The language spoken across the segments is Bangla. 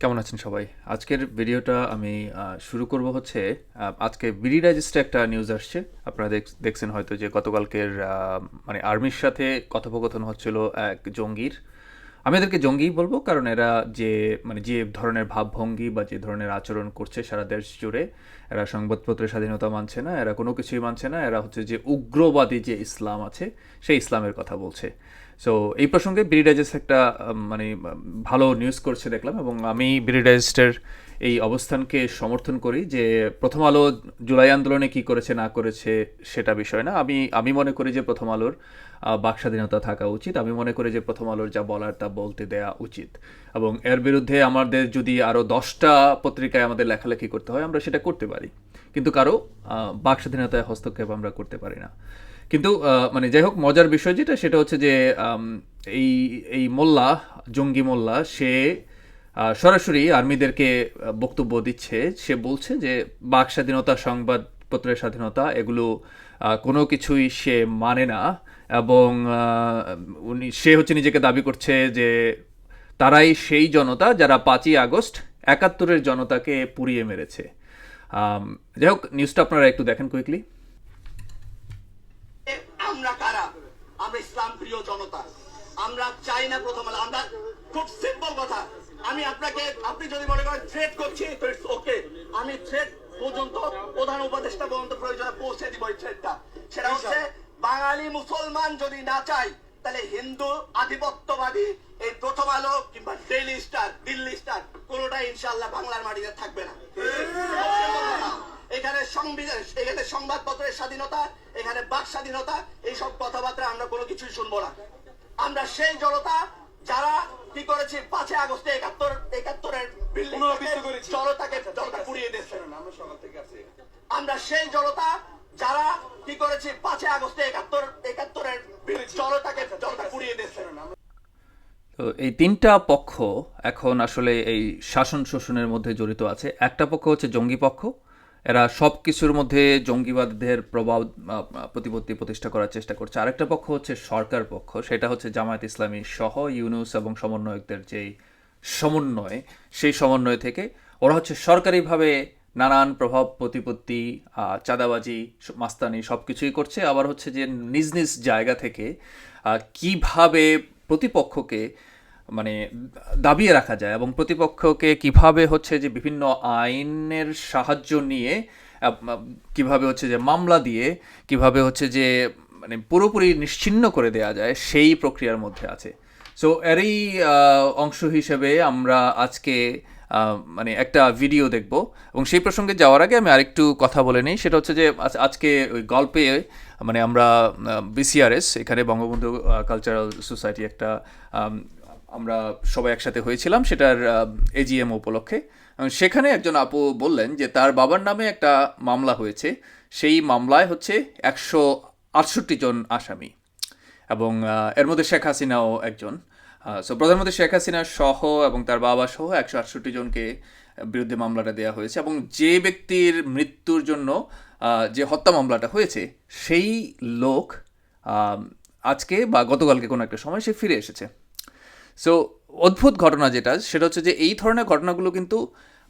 কেমন আছেন সবাই? আজকের ভিডিওটা আমি শুরু করব হচ্ছে আজকে বিডি ডাইজেস্টে একটা নিউজ আসছে। আপনারা দেখ- দেখছেন হয়তো যে গতকালকের মানে আর্মির সাথে কথোপকথন হচ্ছিল এক জঙ্গির। আমি এদেরকে জঙ্গিই বলব, কারণ এরা যে মানে যে ধরনের ভাবভঙ্গি বা যে ধরনের আচরণ করছে সারা দেশ জুড়ে, এরা সংবাদপত্রের স্বাধীনতা মানছে না, এরা কোনো কিছুই মানছে না, এরা হচ্ছে যে উগ্রবাদী যে ইসলাম আছে, সেই ইসলামের কথা বলছে। সো এই প্রসঙ্গে বিরিডাইজেস্ট একটা মানে ভালো নিউজ করছে দেখলাম এবং আমি বিডি ডাইজেস্টের এই অবস্থানকে সমর্থন করি যে প্রথম আলো জুলাই আন্দোলনে কি করেছে, না করেছে সেটা বিষয় না। আমি আমি মনে করি যে প্রথম আলোর বাক স্বাধীনতা থাকা উচিত। আমি মনে করি যে প্রথম আলোর যা বলার তা বলতে দেয়া উচিত। এবং এর বিরুদ্ধে আমাদের যদি আরও দশটা পত্রিকায় আমাদের লেখালেখি করতে হয়, আমরা সেটা করতে পারি। কিন্তু কারও বাক স্বাধীনতায় হস্তক্ষেপ আমরা করতে পারি না। কিন্তু মানে যাই হোক, মজার বিষয় যেটা, সেটা হচ্ছে যে এই এই মোল্লা, জঙ্গি মোল্লা, সে সরাসরি আর্মিদেরকে বক্তব্য দিচ্ছে। সে বলছে যে, বাক স্বাধীনতা সংবাদপত্রের স্বাধীনতা, এগুলো কোনো কিছুই সে মানে না। এবং উনি, সে হচ্ছে নিজেকে দাবি করছে যে, তারাই সেই জনতা যারা পাঁচই আগস্ট একাত্তরের জনতাকে পুড়িয়ে মেরেছে। যাই হোক নিউজটা আপনারা একটু দেখেন কুইকলি আমরা কারা? আমরা ইসলাম প্রিয় জনতা। আমরা চাই না প্রথম আলো আমরা খুব সিম্পল কথা। আমি আপনাকে আপনি যদি মনে করেন থ্রেট করছি তো ইটস ওকে আমি থ্রেট পর্যন্ত প্রধান উপদেষ্টা পর্যন্ত প্রয়োজনে পৌঁছে দিব এই থ্রেটটা সেটা হচ্ছে বাঙালি মুসলমান যদি না চাই তাহলে হিন্দু আধিপত্যবাদী এই প্রথম আলো কিংবা ডেইলি স্টার দিল্লি স্টার কোনোটাই ইনশাল্লাহ বাংলার মাটিতে থাকবে না। এখানে সংবিধান এখানে সংবাদপত্রের স্বাধীনতা এখানে বাক স্বাধীনতা এইসব কথাবার্তা আমরা কোনো কিছুই শুনব না। আমরা সেই জনতা যারা কি করেছি পাঁচই আগস্টে একাত্তর একাত্তরের বিল্ডিং জনতাকে জনতা পুড়িয়ে দিয়েছে। আমরা সেই জনতা যারা কি করেছি পাঁচই আগস্টে একাত্তর একাত্তরের বিল- জনতাকে জনতা পুড়িয়ে দিয়েছে। তো এই তিনটা পক্ষ এখন আসলে এই শাসন শোষণের মধ্যে জড়িত আছে। একটা পক্ষ হচ্ছে জঙ্গি পক্ষ এরা সব কিছুর মধ্যে জঙ্গিবাদের প্রভাব প্রতিপত্তি প্রতিষ্ঠা করার চেষ্টা করছে। আরেকটা পক্ষ হচ্ছে সরকার পক্ষ, সেটা হচ্ছে জামায়াত ইসলামী সহ ইউনুস এবং সমন্বয়কদের যেই সমন্বয়, সেই সমন্বয় থেকে ওরা হচ্ছে সরকারিভাবে নানান প্রভাব, প্রতিপত্তি চাঁদাবাজি মাস্তানি সব কিছুই করছে। আবার হচ্ছে যে নিজ নিজ জায়গা থেকে কীভাবে প্রতিপক্ষকে মানে দাবিয়ে রাখা যায় এবং প্রতিপক্ষকে কীভাবে হচ্ছে যে বিভিন্ন আইনের সাহায্য নিয়ে কীভাবে হচ্ছে যে মামলা দিয়ে, কীভাবে হচ্ছে যে মানে পুরোপুরি নিশ্চিহ্ন করে দেয়া যায়, সেই প্রক্রিয়ার মধ্যে আছে। সো এরই অংশ হিসেবে আমরা আজকে মানে একটা ভিডিও দেখব এবং সেই প্রসঙ্গে যাওয়ার আগে আমি আরেকটু কথা বলে নিই। সেটা হচ্ছে যে আজকে ওই গল্পে মানে আমরা বিসিআরএস এখানে বঙ্গবন্ধু কালচারাল সোসাইটি একটা আমরা সবাই একসাথে হয়েছিলাম সেটার এজিএম উপলক্ষে। সেখানে একজন আপু বললেন যে তার বাবার নামে একটা মামলা হয়েছে। সেই মামলায় হচ্ছে একশো আটষট্টি জন আসামি এবং এর মধ্যে শেখ হাসিনাও একজন। সো প্রধানমন্ত্রী শেখ হাসিনা সহ এবং তার বাবা সহ একশো আটষট্টি জনকে বিরুদ্ধে মামলাটা দেওয়া হয়েছে এবং যে ব্যক্তির মৃত্যুর জন্য যে হত্যা মামলাটা হয়েছে, সেই লোক আজকে বা গতকালকে কোনো একটা সময় সে ফিরে এসেছে। সো অদ্ভুত ঘটনা যেটা সেটা হচ্ছে যে এই ধরনের ঘটনাগুলো কিন্তু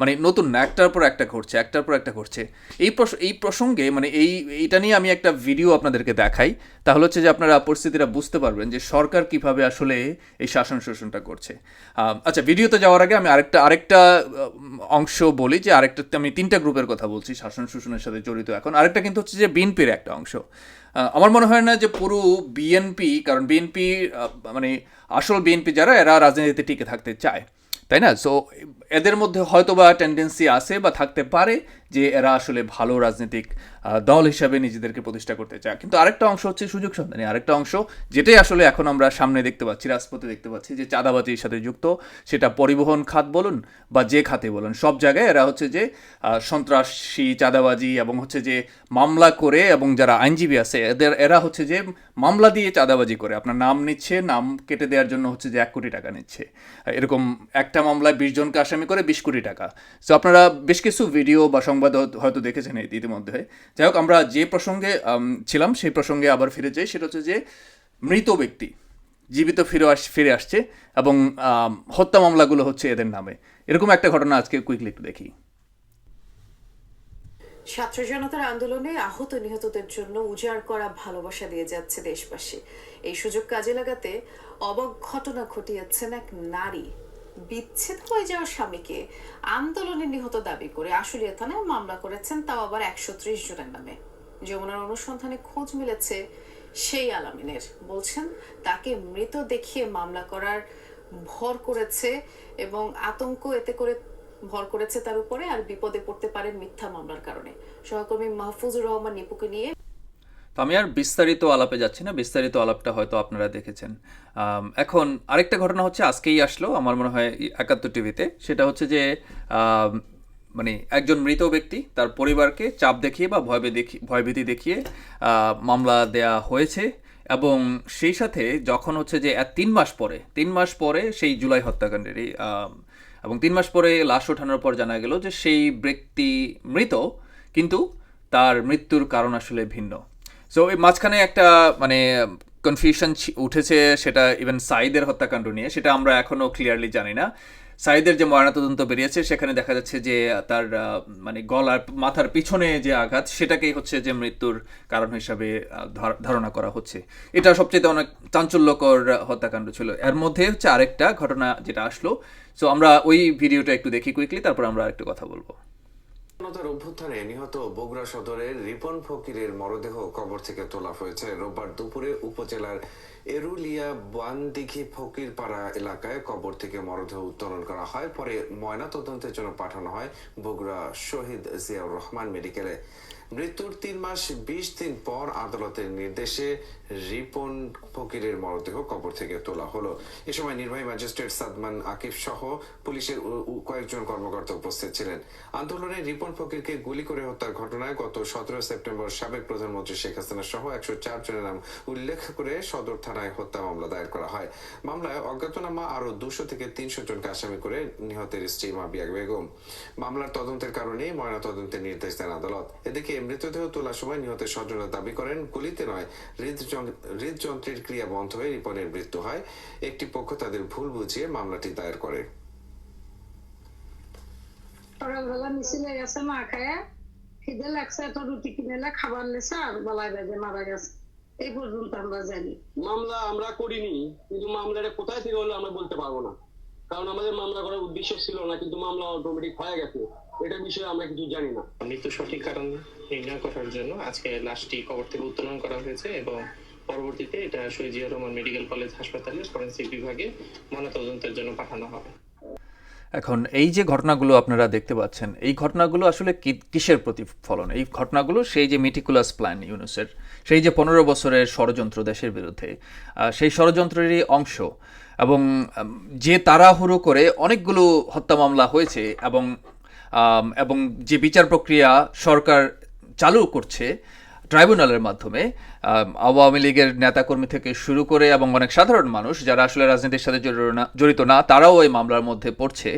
মানে নতুন না, একটার পর একটা ঘটছে, একটার পর একটা ঘটছে। এই এই প্রসঙ্গে মানে এই, এইটা নিয়ে আমি একটা ভিডিও আপনাদেরকে দেখাই। তাহলে হচ্ছে যে আপনারা পরিস্থিতিটা বুঝতে পারবেন যে সরকার কীভাবে আসলে এই শাসন শোষণটা করছে। আচ্ছা ভিডিওতে যাওয়ার আগে আমি আরেকটা আরেকটা অংশ বলি যে আরেকটা, আমি তিনটা গ্রুপের কথা বলছি, শাসন শোষণের সাথে জড়িত এখন। আরেকটা কিন্তু হচ্ছে যে বিএনপির একটা অংশ। আমার মনে হয় না যে পুরো বিএনপি কারণ বিএনপি মানে আসল বিএনপি যারা, এরা রাজনীতিতে টিকে থাকতে চায়। তাই না? সো এদের মধ্যে হয়তো বা টেন্ডেন্সি আছে বা থাকতে পারে যে এরা আসলে ভালো রাজনৈতিক দল হিসাবে নিজেদেরকে প্রতিষ্ঠা করতে চায়। কিন্তু আরেকটা অংশ হচ্ছে সুযোগ সন্ধানী। আরেকটা অংশ যেটাই আসলে এখন আমরা সামনে দেখতে পাচ্ছি, রাজপথে দেখতে পাচ্ছি, যে চাঁদাবাজির সাথে যুক্ত, সেটা পরিবহন খাত বলুন বা যে খাতে বলুন, সব জায়গায় এরা হচ্ছে যে সন্ত্রাসী, চাঁদাবাজি এবং হচ্ছে যে মামলা করে এবং যারা আইনজীবী আছে, এদের, এরা হচ্ছে যে মামলা দিয়ে চাঁদাবাজি করে। আপনার নাম নিচ্ছে, নাম কেটে দেওয়ার জন্য হচ্ছে যে এক কোটি টাকা নিচ্ছে। এরকম একটা মামলায় বিশ জনকে আসামি করে বিশ কোটি টাকা। তো আপনারা বেশ কিছু ভিডিও বা সংবাদ হয়তো- দেখেছেন ইতিমধ্যে। যাই হোক, আমরা যে প্রসঙ্গে ছিলাম, সেই প্রসঙ্গে আবার ফিরে যাই। সেটা হচ্ছে যে, মৃত ব্যক্তি জীবিত ফিরে আস ফিরে আসছে এবং হত্যা মামলাগুলো হচ্ছে এদের নামে। এরকম একটা ঘটনা আজকে কুইকলি একটু দেখি। ছাত্র জনতার আন্দোলনে আহত নিহতদের জন্য উজাড় করা ভালোবাসা দিয়ে যাচ্ছে দেশবাসী। এই সুযোগ কাজে লাগাতে অবাক ঘটনা ঘটিয়েছেন এক নারী। বিচ্ছেদ হয়ে যাওয়া স্বামীকে আন্দোলনে নিহত দাবি করে আশুলিয়া থানায় মামলা করেছেন, তাও আবার একশো ত্রিশ জনের নামে। যমুনার অনুসন্ধানে খোঁজ মিলেছে সেই আলামিনের। বলছেন, তাকে মৃত দেখিয়ে মামলা করার ভর করেছে এবং আতঙ্ক এতে করে ভর করেছে তার উপরে আর বিপদে পড়তে পারেন মিথ্যা মামলার কারণে। সহকর্মী মাহফুজুর রহমান নিপুকে নিয়ে আমি আর বিস্তারিত আলাপে যাচ্ছি না। বিস্তারিত আলাপটা হয়তো আপনারা দেখেছেন। এখন আরেকটা ঘটনা হচ্ছে আজকেই আসলো আমার মনে হয় একাত্তর টিভিতে। সেটা হচ্ছে যে মানে একজন মৃত ব্যক্তি তার পরিবারকে চাপ দেখিয়ে বা ভয় দেখি- ভয়ভীতি দেখিয়ে মামলা দেয়া হয়েছে এবং সেই সাথে যখন হচ্ছে যে তিন মাস পরে তিন মাস পরে সেই জুলাই হত্যাকাণ্ডেরই আম, এবং তিন মাস পরে লাশ ওঠানোর পর জানা গেল যে সেই ব্যক্তি মৃত কিন্তু তার মৃত্যুর কারণ আসলে ভিন্ন। সো এই মাঝখানে একটা মানে কনফিউশন উঠেছে, সেটা ইভেন সাইদের হত্যাকাণ্ড নিয়ে, সেটা আমরা এখনও ক্লিয়ারলি জানি না। সাইদের যে ময়নাতদন্ত বেরিয়েছে, সেখানে দেখা যাচ্ছে যে তার মানে গলার মাথার পিছনে যে আঘাত, সেটাকেই হচ্ছে যে মৃত্যুর কারণ হিসাবে ধারণা করা হচ্ছে। এটা সবচেয়ে অনেক চাঞ্চল্যকর হত্যাকাণ্ড ছিল। এর মধ্যে হচ্ছে আরেকটা ঘটনা যেটা আসলো। সো আমরা ওই ভিডিওটা একটু দেখি কুইকলি তারপর আমরা আরেকটু কথা বলব। জনতার অভ্যুত্থানে নিহত বগুড়া সদরের রিপন ফকিরের মরদেহ কবর থেকে তোলা হয়েছে। রোববার দুপুরে উপজেলার এরুলিয়া বানদিঘি ফকিরপাড়া এলাকায় কবর থেকে মরদেহ উত্তোলন করা হয়। পরে ময়না তদন্তের জন্য পাঠানো হয় বগুড়া শহীদ জিয়াউর রহমান মেডিকেলে। মৃত্যুর তিন মাস, বিশ দিন পর আদালতের নির্দেশে রিপন ফকিরের মরদেহ কবর থেকে তোলা হলো। এ সময় নির্বাহী ম্যাজিস্ট্রেট সাদমান আকিব সহ পুলিশের কয়েকজন কর্মকর্তা উপস্থিত ছিলেন। আন্দোলনে রিপন ফকিরকে গুলি করে হত্যার ঘটনায় গত সতেরো সেপ্টেম্বর সাবেক প্রধানমন্ত্রী শেখ হাসিনা সহ একশো চার জনের নাম উল্লেখ করে সদর থানায় হত্যা মামলা দায়ের করা হয়। মামলায় অজ্ঞাতনামা আরও দুশো থেকে তিনশো জনকে আসামি করে নিহতের স্ত্রী মাবিয়া বেগম। মামলার তদন্তের কারণে ময়না তদন্তের নির্দেশ দেন আদালত। এদিকে মৃতদেহ তোলার সময় নিহতের স্বজনরা দাবি করেন, গুলিতে নয় হৃদযন্ত্রের ক্রিয়া বন্ধ হয়ে রিপনের মৃত্যু হয়। একটি পক্ষ তাদের ভুল বুঝিয়ে মামলাটি দায়ের করে। খাবার লেছে আর মারা গেছে। এই পর্যন্ত আমরা জানি। মামলা আমরা করিনি কিন্তু মামলাটা কোথায় থেকে হলো আমরা বলতে পারব না। কারণ আমাদের মামলা করার উদ্দেশ্য ছিল না কিন্তু মামলা অটোমেটিক হয়ে গেছে। এটার বিষয়ে আমরা কিছু জানি না। মৃত্যু সঠিক কারণ নির্ণয় করার জন্য আজকে লাশটি কবর থেকে উত্তোলন করা হয়েছে এবং পরবর্তীতে এটা শহীদ জিয়া রহমান মেডিকেল কলেজ হাসপাতালে ফরেন্সিক বিভাগে ময়নাতদন্তের জন্য পাঠানো হবে। এখন এই যে ঘটনাগুলো আপনারা দেখতে পাচ্ছেন, এই ঘটনাগুলো আসলে কিসের প্রতিফলন? এই ঘটনাগুলো সেই যে মেটিকুলাস প্ল্যান ইউনুসের সেই যে পনেরো বছরের ষড়যন্ত্র দেশের বিরুদ্ধে সেই ষড়যন্ত্রেরই অংশ এবং যে তাড়াহুড়ো করে অনেকগুলো হত্যা মামলা হয়েছে এবং এবং যে বিচার প্রক্রিয়া সরকার চালু করছে ট্রাইব্যুনালের মাধ্যমে আওয়ামী লীগের নেতাকর্মী থেকে শুরু করে এবং অনেক সাধারণ মানুষ যারা আসলে রাজনীতির সাথে জড়িত না তারাও এই মামলার মধ্যে পড়ছে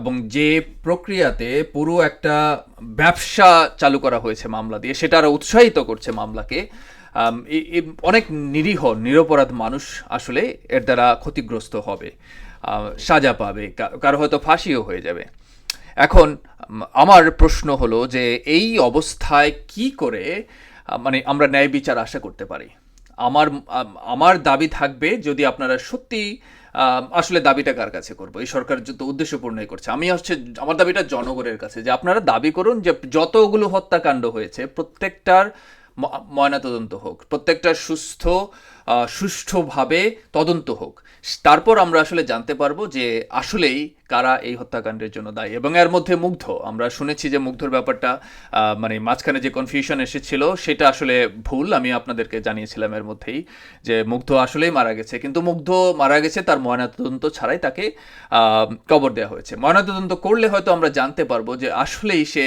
এবং যে প্রক্রিয়াতে পুরো একটা ব্যবসা চালু করা হয়েছে মামলা দিয়ে, সেটা আরও উৎসাহিত করছে মামলাকে। অনেক নিরীহ, নিরপরাধ মানুষ আসলে এর দ্বারা ক্ষতিগ্রস্ত হবে সাজা পাবে কারও হয়তো ফাঁসিও হয়ে যাবে। এখন আমার প্রশ্ন হলো যে এই অবস্থায় কি করে মানে আমরা ন্যায় বিচার আশা করতে পারি। আমার আমার দাবি থাকবে যদি আপনারা সত্যি আসলে দাবিটা কার কাছে করব? এই সরকার যত উদ্দেশ্যপূর্ণই করছে। আমি হচ্ছে, আমার দাবিটা জনগণের কাছে যে আপনারা দাবি করুন যে যতগুলো হত্যাকাণ্ড হয়েছে, প্রত্যেকটার ময়নাতদন্ত হোক। প্রত্যেকটা সুস্থ সুষ্ঠুভাবে তদন্ত হোক। তারপর আমরা আসলে জানতে পারব যে আসলেই কারা এই হত্যাকাণ্ডের জন্য দায়ী এবং এর মধ্যে মুগ্ধ। আমরা শুনেছি যে মুগ্ধর ব্যাপারটা মানে মাঝখানে যে কনফিউশন এসেছিল সেটা আসলে ভুল, আমি আপনাদেরকে জানিয়েছিলাম এর মধ্যেই যে মুগ্ধ আসলেই মারা গেছে। কিন্তু মুগ্ধ মারা গেছে তার ময়নাতদন্ত ছাড়াই তাকে কবর দেওয়া হয়েছে। ময়নাতদন্ত করলে হয়তো আমরা জানতে পারব যে আসলেই সে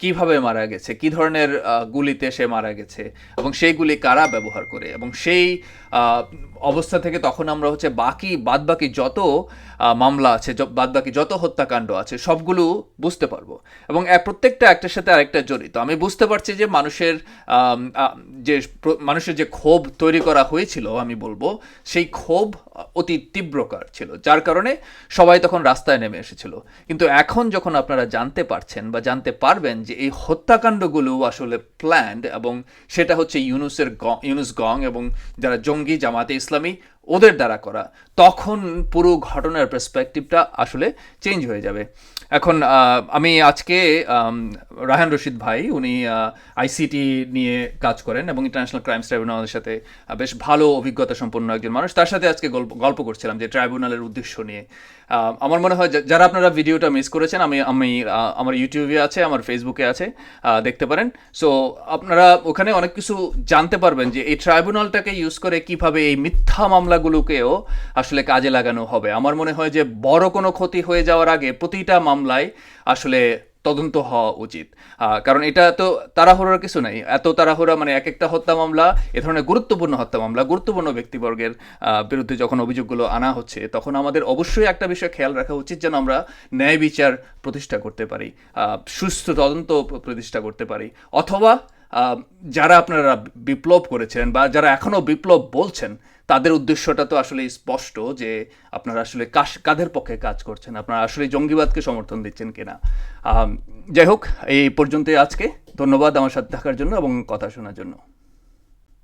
কীভাবে মারা গেছে? কি ধরনের গুলিতে সে মারা গেছে? এবং সেই গুলি কারা ব্যবহার করে? এবং সেই অবস্থা থেকে তখন আমরা হচ্ছে বাকি বাদ বাকি যত মামলা আছে বাদ বাকি যত হত্যাকাণ্ড আছে, সবগুলো বুঝতে পারব। এবং প্রত্যেকটা একটার সাথে আরেকটা জড়িত। আমি বুঝতে পারছি যে মানুষের যে মানুষের যে ক্ষোভ তৈরি করা হয়েছিল, আমি বলব, সেই ক্ষোভ অতি তীব্রকার ছিল, যার কারণে সবাই তখন রাস্তায় নেমে এসেছিল। কিন্তু এখন যখন আপনারা জানতে পারছেন বা জানতে পারবেন যে এই হত্যাকাণ্ডগুলো আসলে প্ল্যান্ড এবং সেটা হচ্ছে ইউনুসের ইউনুস গং এবং যারা জঙ্গি জামাতে ইসলামী ওদের দ্বারা করা, তখন পুরো ঘটনার পার্সপেক্টিভটা আসলে চেঞ্জ হয়ে যাবে। এখন আমি আজকে রাহান রশিদ ভাই, উনি আইসিটি নিয়ে কাজ করেন এবং ইন্টারন্যাশনাল ক্রাইমস ট্রাইব্যুনালের সাথে বেশ ভালো অভিজ্ঞতা সম্পন্ন একজন মানুষ। তার সাথে আজকে গল্প গল্প করছিলাম যে ট্রাইব্যুনালের উদ্দেশ্য নিয়ে। আমার মনে হয় যারা আপনারা ভিডিওটা মিস করেছেন, আমি আমি আমার ইউটিউবে আছে, আমার ফেসবুকে আছে দেখতে পারেন। সো আপনারা ওখানে অনেক কিছু জানতে পারবেন যে এই ট্রাইব্যুনালটাকে ইউজ করে কীভাবে এই মিথ্যা মামলাগুলোকেও আসলে কাজে লাগানো হবে। আমার মনে হয় যে বড় কোনো ক্ষতি হয়ে যাওয়ার আগে প্রতিটা মামলায় আসলে তদন্ত হওয়া উচিত। কারণ এটা তো তাড়াহুড়োর কিছু নাই। এত তাড়াহুড়া মানে এক একটা হত্যা মামলা, এ ধরনের গুরুত্বপূর্ণ হত্যা মামলা, গুরুত্বপূর্ণ ব্যক্তিবর্গের বিরুদ্ধে যখন অভিযোগগুলো আনা হচ্ছে, তখন আমাদের অবশ্যই একটা বিষয় খেয়াল রাখা উচিত যেন আমরা ন্যায় বিচার প্রতিষ্ঠা করতে পারি সুস্থ তদন্ত প্রতিষ্ঠা করতে পারি। অথবা যারা আপনারা বিপ্লব করেছেন বা যারা এখনও বিপ্লব বলছেন, তাদের উদ্দেশ্যটা তো আসলে স্পষ্ট যে আপনারা আসলে কাশ, কাদের পক্ষে কাজ করছেন? আপনারা আসলে জঙ্গিবাদকে সমর্থন দিচ্ছেন কিনা? যাই হোক, এই পর্যন্তই আজকে। ধন্যবাদ আমার সাথে থাকার জন্য এবং কথা শোনার জন্য।